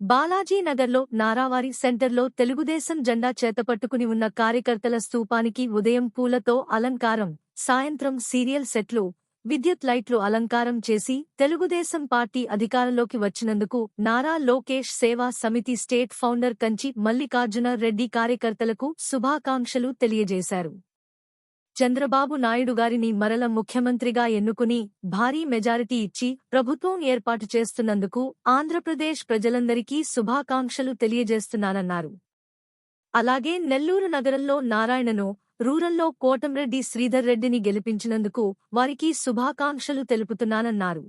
బాలాజీనగర్లో నారావారి సెంటర్లో తెలుగుదేశం జెండా చేతపట్టుకుని ఉన్న కార్యకర్తల స్తూపానికి ఉదయం పూలతో అలంకారం సాయంత్రం సీరియల్ సెట్లు విద్యుత్ లైట్లు అలంకారం చేసి తెలుగుదేశం పార్టీ అధికారంలోకి వచ్చినందుకు నారా లోకేష్ సేవా సమితి స్టేట్ ఫౌండర్ కంచి మల్లికార్జున రెడ్డి కార్యకర్తలకు శుభాకాంక్షలు తెలియజేశారు. చంద్రబాబు నాయుడు గారిని మరల ముఖ్యమంత్రిగా ఎన్నుకుని భారీ మెజారిటీ ఇచ్చి ప్రభుత్వం ఏర్పాటు చేస్తున్నందుకు ఆంధ్రప్రదేశ్ ప్రజలందరికీ శుభాకాంక్షలు తెలియజేస్తున్నానన్నారు. అలాగే నెల్లూరు నగరంలో నారాయణను రూరల్లో కోటంరెడ్డి శ్రీధర్ రెడ్డిని గెలిపించినందుకు వారికి శుభాకాంక్షలు తెలుపుతున్నానన్నారు.